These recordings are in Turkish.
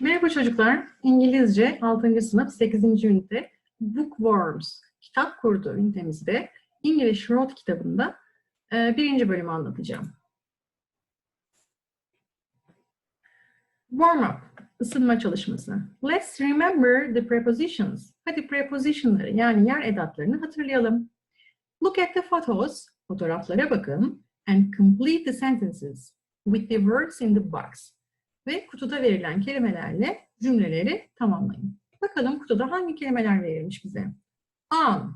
Merhaba çocuklar. İngilizce 6. sınıf 8. ünite Bookworms kitap kurdu ünitemizde English Road kitabında e, birinci bölümü anlatacağım. Warm up, ısınma çalışması. Let's remember the prepositions. Hadi prepositionları yani yer edatlarını hatırlayalım. Look at the photos, fotoğraflara bakın and complete the sentences with the words in the box ve kutuda verilen kelimelerle cümleleri tamamlayın. Bakalım kutuda hangi kelimeler verilmiş bize? On,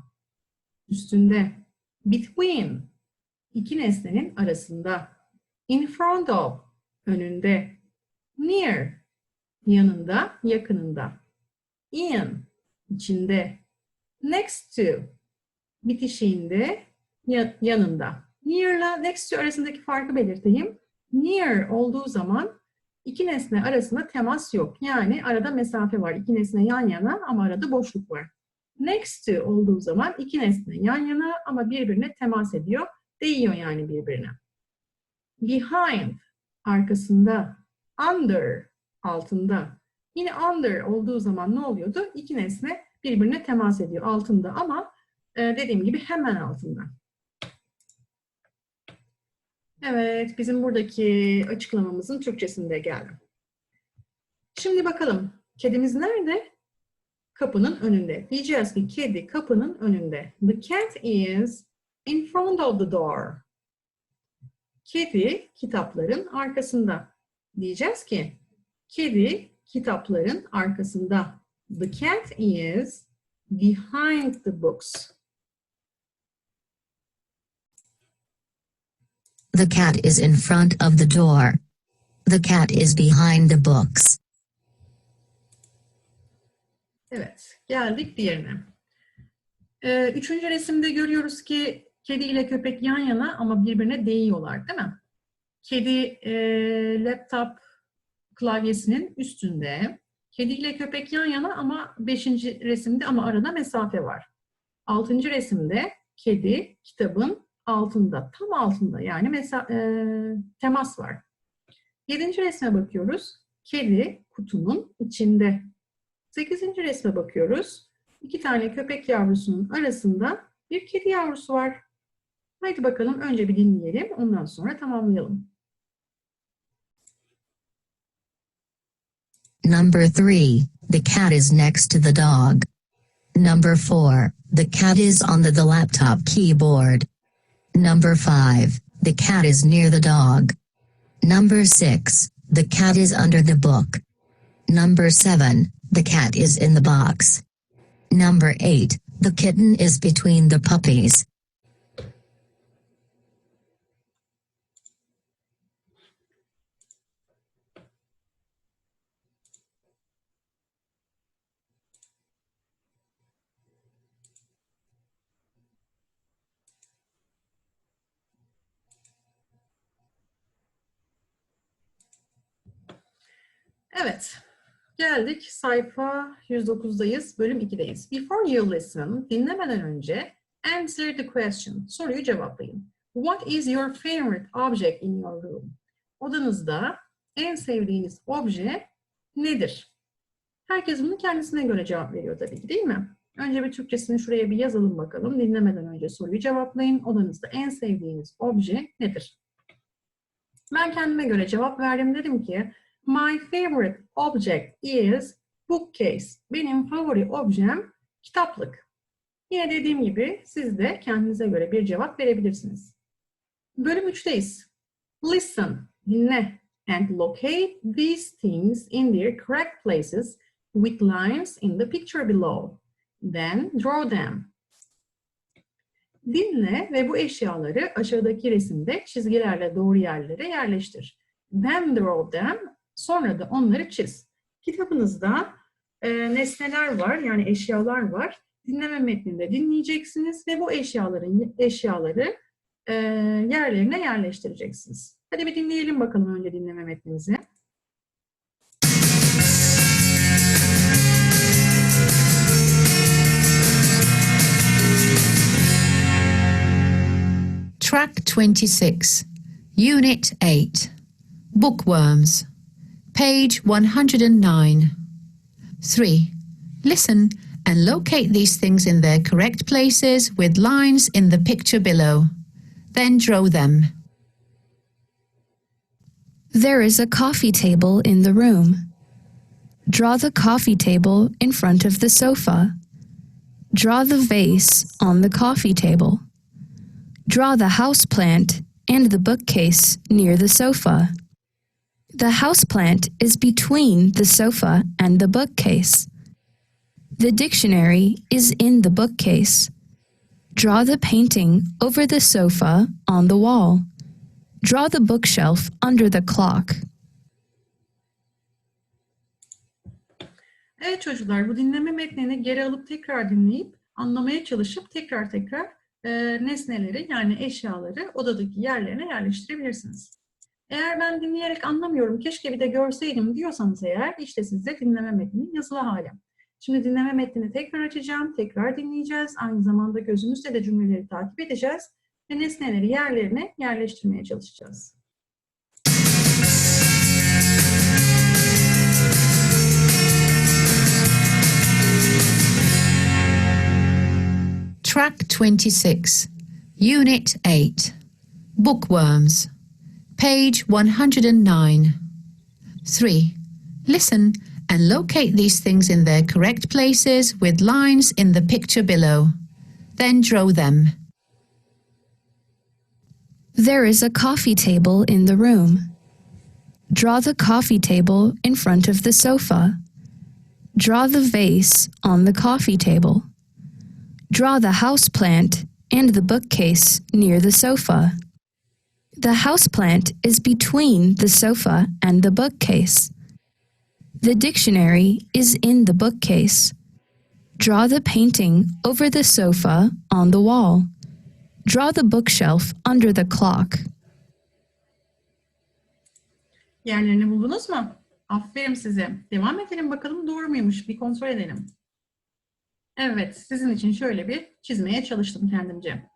üstünde. Between, iki nesnenin arasında. In front of, önünde. Near, yanında, yakınında. In, içinde. Next to, bitişiğinde, ya- yanında. Near'la next to arasındaki farkı belirteyim. Near olduğu zaman İki nesne arasında temas yok. Yani arada mesafe var. İki nesne yan yana ama arada boşluk var. Next to olduğu zaman iki nesne yan yana ama birbirine temas ediyor. Değiyor yani birbirine. Behind arkasında. Under altında. Yine under olduğu zaman ne oluyordu? İki nesne birbirine temas ediyor altında ama e, dediğim gibi hemen altında. Evet, bizim buradaki açıklamamızın Türkçesinde geldi. Şimdi bakalım, kedimiz nerede? Kapının önünde. Diyeceğiz ki kedi kapının önünde. The cat is in front of the door. Kedi kitapların arkasında. Diyeceğiz ki kedi kitapların arkasında. The cat is behind the books. The cat is in front of the door. The cat is behind the books. Evet, geldik diğerine. Ee, üçüncü resimde görüyoruz ki kedi ile köpek yan yana ama birbirine değiyorlar değil mi? Kedi e, laptop klavyesinin üstünde. Kedi ile köpek yan yana ama beşinci resimde ama arada mesafe var. Altıncı resimde kedi kitabın altında, tam altında yani mesa e, temas var. Yedinci resme bakıyoruz. Kedi kutunun içinde. Sekizinci resme bakıyoruz. İki tane köpek yavrusunun arasında bir kedi yavrusu var. Haydi bakalım önce bir dinleyelim, ondan sonra tamamlayalım. Number 3. The cat is next to the dog. Number 4. The cat is on the, the laptop keyboard. Number 5. The cat is near the dog. Number 6. The cat is under the book. Number 7. The cat is in the box. Number 8. The kitten is between the puppies. Evet, geldik sayfa 109'dayız, bölüm 2'deyiz. Before you listen, dinlemeden önce answer the question, soruyu cevaplayın. What is your favorite object in your room? Odanızda en sevdiğiniz obje nedir? Herkes bunu kendisine göre cevap veriyor tabii ki değil mi? Önce bir Türkçesini şuraya bir yazalım bakalım. Dinlemeden önce soruyu cevaplayın. Odanızda en sevdiğiniz obje nedir? Ben kendime göre cevap verdim. Dedim ki My favorite object is bookcase. Benim favori objem kitaplık. Yine dediğim gibi siz de kendinize göre bir cevap verebilirsiniz. Bölüm 3'teyiz. Listen, dinle and locate these things in their correct places with lines in the picture below. Then draw them. Dinle ve bu eşyaları aşağıdaki resimde çizgilerle doğru yerlere yerleştir. Then draw them Sonra da onları çiz. Kitabınızda e, nesneler var yani eşyalar var. Dinleme metninde dinleyeceksiniz ve bu eşyaların eşyaları e, yerlerine yerleştireceksiniz. Hadi bir dinleyelim bakalım önce dinleme metnimizi. Track 26, Unit 8 Bookworms. Page 109. 3. Listen and locate these things in their correct places with lines in the picture below. Then draw them. There is a coffee table in the room. Draw the coffee table in front of the sofa. Draw the vase on the coffee table. Draw the houseplant and the bookcase near the sofa. The houseplant is between the sofa and the bookcase. The dictionary is in the bookcase. Draw the painting over the sofa on the wall. Draw the bookshelf under the clock. Evet çocuklar bu dinleme metnini geri alıp tekrar dinleyip anlamaya çalışıp tekrar tekrar e, nesneleri yani eşyaları odadaki yerlerine yerleştirebilirsiniz. Eğer ben dinleyerek anlamıyorum keşke bir de görseydim diyorsanız eğer işte size dinleme metninin yazılı hali. Şimdi dinleme metnini tekrar açacağım, tekrar dinleyeceğiz. Aynı zamanda gözümüzle de cümleleri takip edeceğiz ve nesneleri yerlerine yerleştirmeye çalışacağız. Track 26. Unit 8. Bookworms. Page 109. 3. Listen and locate these things in their correct places with lines in the picture below. Then draw them. There is a coffee table in the room. Draw the coffee table in front of the sofa. Draw the vase on the coffee table. Draw the houseplant and the bookcase near the sofa. The houseplant is between the sofa and the bookcase. The dictionary is in the bookcase. Draw the painting over the sofa on the wall. Draw the bookshelf under the clock. Yerlerini buldunuz mu? Aferin size. Devam edelim bakalım doğru muymuş? Bir kontrol edelim. Evet, sizin için şöyle bir çizmeye çalıştım kendimce.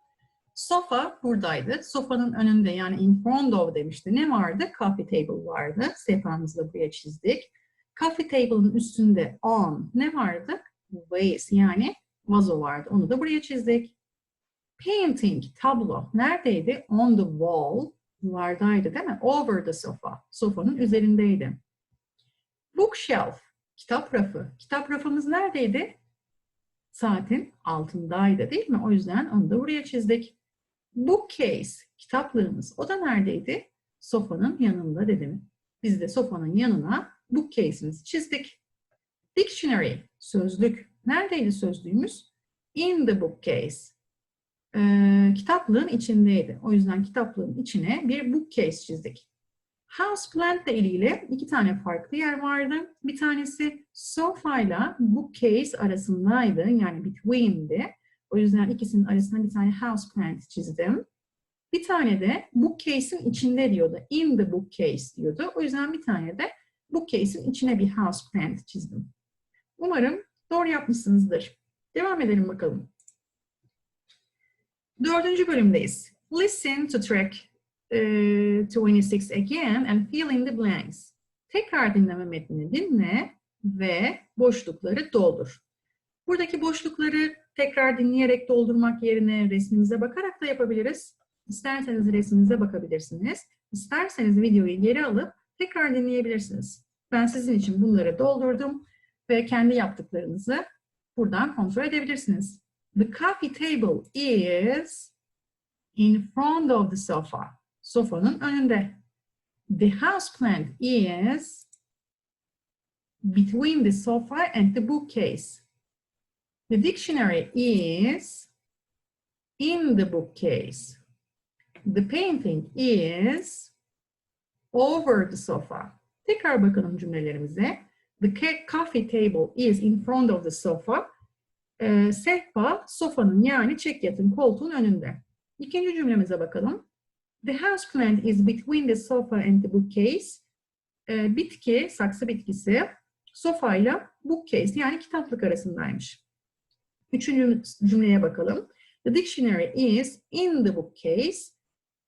Sofa buradaydı. Sofanın önünde yani in front of demişti. Ne vardı? Coffee table vardı. Sehpamızı da buraya çizdik. Coffee table'ın üstünde on ne vardı? Vase yani vazo vardı. Onu da buraya çizdik. Painting, tablo neredeydi? On the wall, duvardaydı değil mi? Over the sofa, sofanın üzerindeydi. Bookshelf, kitap rafı. Kitap rafımız neredeydi? Saatin altındaydı değil mi? O yüzden onu da buraya çizdik. Bookcase, kitaplığımız. O da neredeydi? Sofanın yanında dedim. Biz de sofanın yanına bookcase'imizi çizdik. Dictionary, sözlük. Neredeydi sözlüğümüz? In the bookcase. Ee, kitaplığın içindeydi. O yüzden kitaplığın içine bir bookcase çizdik. Houseplant ilgili iki tane farklı yer vardı. Bir tanesi sofa ile bookcase arasındaydı. Yani between'di. O yüzden ikisinin arasında bir tane houseplant çizdim. Bir tane de bookcase'in içinde diyordu. In the bookcase diyordu. O yüzden bir tane de bookcase'in içine bir houseplant çizdim. Umarım doğru yapmışsınızdır. Devam edelim bakalım. Dördüncü bölümdeyiz. Listen to track e, 26 again and fill in the blanks. Tekrar dinleme metnini dinle ve boşlukları doldur. Buradaki boşlukları tekrar dinleyerek doldurmak yerine resmimize bakarak da yapabiliriz. İsterseniz resminize bakabilirsiniz. İsterseniz videoyu geri alıp tekrar dinleyebilirsiniz. Ben sizin için bunları doldurdum ve kendi yaptıklarınızı buradan kontrol edebilirsiniz. The coffee table is in front of the sofa. Sofanın önünde. The houseplant is between the sofa and the bookcase. The dictionary is in the bookcase. The painting is over the sofa. Tekrar bakalım cümlelerimize. The coffee table is in front of the sofa. Ee, sehpa sofanın yani çek yatın koltuğun önünde. İkinci cümlemize bakalım. The houseplant is between the sofa and the bookcase. Ee, bitki, saksı bitkisi sofayla bookcase yani kitaplık arasındaymış. Üçüncü cümleye bakalım. The dictionary is in the bookcase.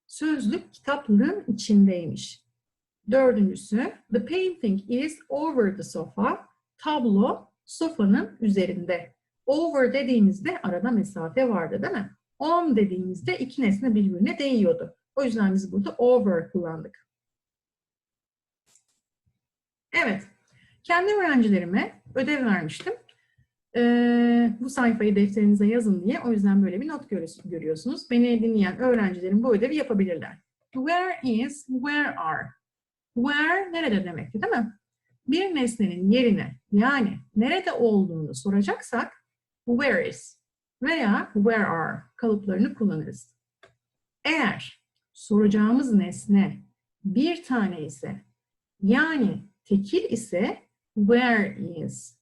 Sözlük kitaplığın içindeymiş. Dördüncüsü, the painting is over the sofa. Tablo sofanın üzerinde. Over dediğimizde arada mesafe vardı değil mi? On dediğimizde iki nesne birbirine değiyordu. O yüzden biz burada over kullandık. Evet, kendi öğrencilerime ödev vermiştim. Ee, bu sayfayı defterinize yazın diye. O yüzden böyle bir not görüyorsunuz-. Beni dinleyen öğrencilerim bu ödevi yapabilirler. Where is, where are? Where nerede demekti değil mi? Bir nesnenin yerine yani nerede olduğunu soracaksak where is veya where are kalıplarını kullanırız. Eğer soracağımız nesne bir tane ise yani tekil ise where is.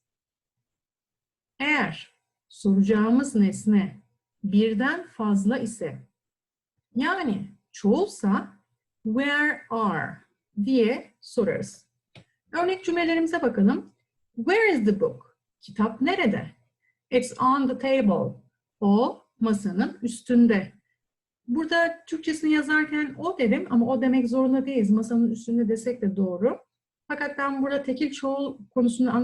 Eğer soracağımız nesne birden fazla ise yani çoğulsa where are diye sorarız. Örnek cümlelerimize bakalım. Where is the book? Kitap nerede? It's on the table. O masanın üstünde. Burada Türkçesini yazarken o dedim ama o demek zorunda değiliz. Masanın üstünde desek de doğru. Fakat ben burada tekil çoğul konusunu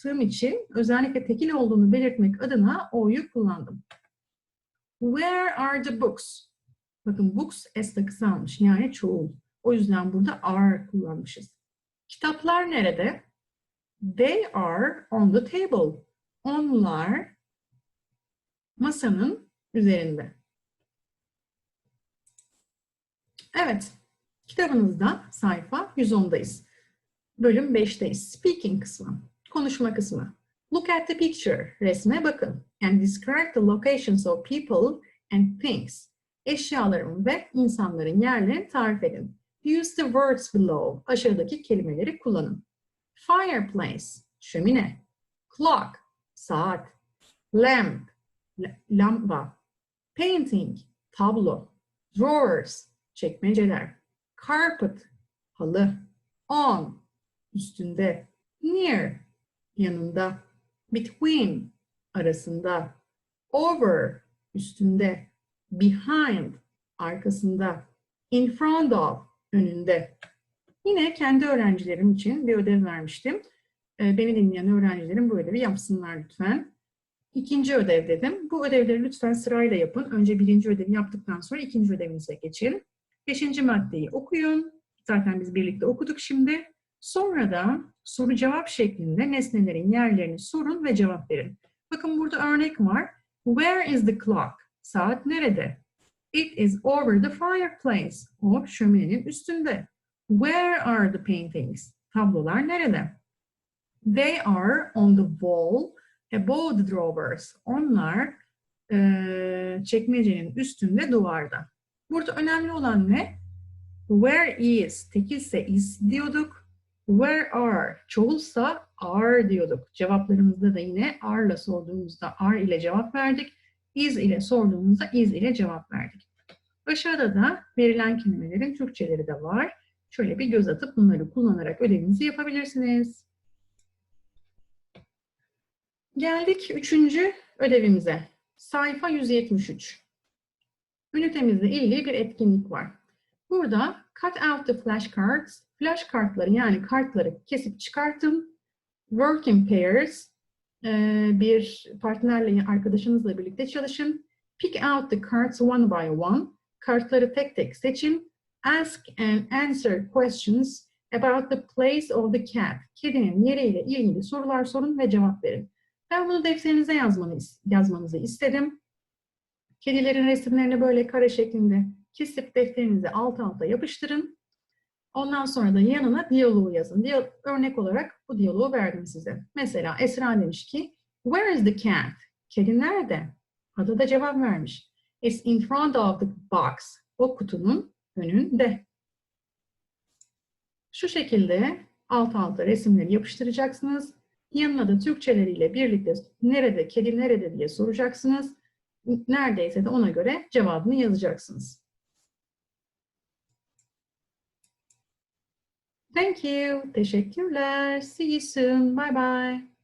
anlattığım için özellikle tekil olduğunu belirtmek adına o'yu kullandım. Where are the books? Bakın books s takısı almış yani çoğul. O yüzden burada are kullanmışız. Kitaplar nerede? They are on the table. Onlar masanın üzerinde. Evet, kitabınızda sayfa 110'dayız. Bölüm 5'teyiz. Speaking kısmı, konuşma kısmı. Look at the picture, resme bakın. And describe the locations of people and things. Eşyaların ve insanların yerlerini tarif edin. Use the words below. Aşağıdaki kelimeleri kullanın. Fireplace, şömine. Clock, saat. Lamp, la- lamba. Painting, tablo. Drawers, çekmeceler. Carpet, halı. On, üstünde. Near, yanında. Between, arasında. Over, üstünde. Behind, arkasında. In front of, önünde. Yine kendi öğrencilerim için bir ödev vermiştim. Ee, Beni dinleyen öğrencilerim bu ödevi yapsınlar lütfen. İkinci ödev dedim. Bu ödevleri lütfen sırayla yapın. Önce birinci ödevi yaptıktan sonra ikinci ödevinize geçin. Beşinci maddeyi okuyun. Zaten biz birlikte okuduk şimdi. Sonra da soru cevap şeklinde nesnelerin yerlerini sorun ve cevap verin. Bakın burada örnek var. Where is the clock? Saat nerede? It is over the fireplace. O şöminenin üstünde. Where are the paintings? Tablolar nerede? They are on the wall above the drawers. Onlar eee, çekmecenin üstünde duvarda. Burada önemli olan ne? Where is tekilse is diyorduk. Where are çoğulsa are diyorduk. Cevaplarımızda da yine are'la sorduğumuzda are ile cevap verdik. Is ile sorduğumuzda is ile cevap verdik. Aşağıda da verilen kelimelerin Türkçeleri de var. Şöyle bir göz atıp bunları kullanarak ödevinizi yapabilirsiniz. Geldik üçüncü ödevimize. Sayfa 173. Ünitemizle ilgili bir etkinlik var. Burada cut out the flashcards, flash kartları yani kartları kesip çıkartın. Work in pairs, eee, bir partnerle, arkadaşınızla birlikte çalışın. Pick out the cards one by one. Kartları tek tek seçin. Ask and answer questions about the place of the cat. Kedinin yeriyle ilgili sorular sorun ve cevap verin. Ben bunu defterinize yazmanı, yazmanızı istedim. Kedilerin resimlerini böyle kare şeklinde kesip defterinize alt alta yapıştırın. Ondan sonra da yanına diyaloğu yazın. Diyo- örnek olarak bu diyaloğu verdim size. Mesela Esra demiş ki, Where is the cat? Kedi nerede? Ada da cevap vermiş. It's in front of the box. O kutunun önünde. Şu şekilde alt alta resimleri yapıştıracaksınız. Yanına da Türkçeleriyle birlikte nerede, kedi nerede diye soracaksınız. Neredeyse de ona göre cevabını yazacaksınız. Thank you. Teşekkürler. See you soon. Bye bye.